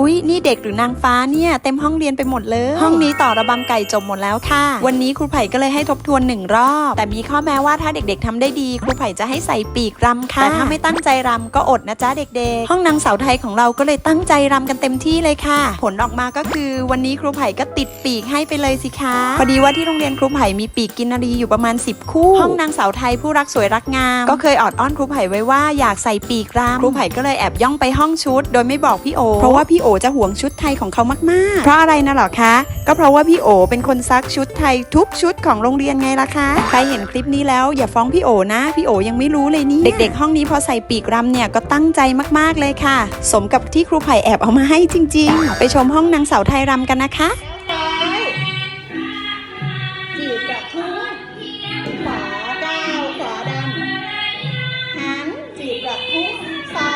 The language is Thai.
อุ๊ย นี่เด็กหรือนางฟ้าเนี่ย เต็มห้องเรียนไปหมดเลย ห้องนี้ต่อระบำไก่จบหมดแล้วค่ะ วันนี้ครูไผ่ก็เลยให้ทบทวนหนึ่งรอบ แต่มีข้อแม้ว่าถ้าเด็ก ๆทำได้ดี ครูไผ่จะให้ใส่ปีกรำค่ะ แต่ถ้าไม่ตั้งใจรำก็อดนะจ๊ะเด็ก ๆ ห้องนางสาวไทยของเราก็เลยตั้งใจรำกันเต็มที่เลยค่ะ ผลออกมาก็คือวันนี้ครูไผ่ก็ติดปีกให้ไปเลยสิคะพอดีว่าที่โรงเรียนครูไผ่มีปีกกินนารีอยู่ประมาณ 10 คู่ ห้องนางสาวไทยผู้รักสวยรักงาม ก็เคยออดอ้อนครูไผ่ไว้ว่าอยากใส่ปีกรำครูไผ่ก็เลยแอบย่องไปห้องชุด โดยไม่บอกพี่โอเพราะว่าพี่โอโอจะห่วงชุดไทยของเขามากๆ เพราะอะไรนะหรอคะ ก็เพราะว่าพี่โอเป็นคนซักชุดไทยทุกชุดของโรงเรียนไงล่ะคะ ใครเห็นคลิปนี้แล้วอย่าฟ้องพี่โอนะ พี่โอยังไม่รู้เลยนี่ เด็กๆ ห้องนี้พอใส่ปีกรำเนี่ยก็ตั้งใจมากๆเลยค่ะ สมกับที่ครูไผ่แอบเอามาให้จริง ๆ ไปชมห้องนางสาวไทยรำกันนะคะขวาดาขวาดำหันจีบแบบทุกซ้าย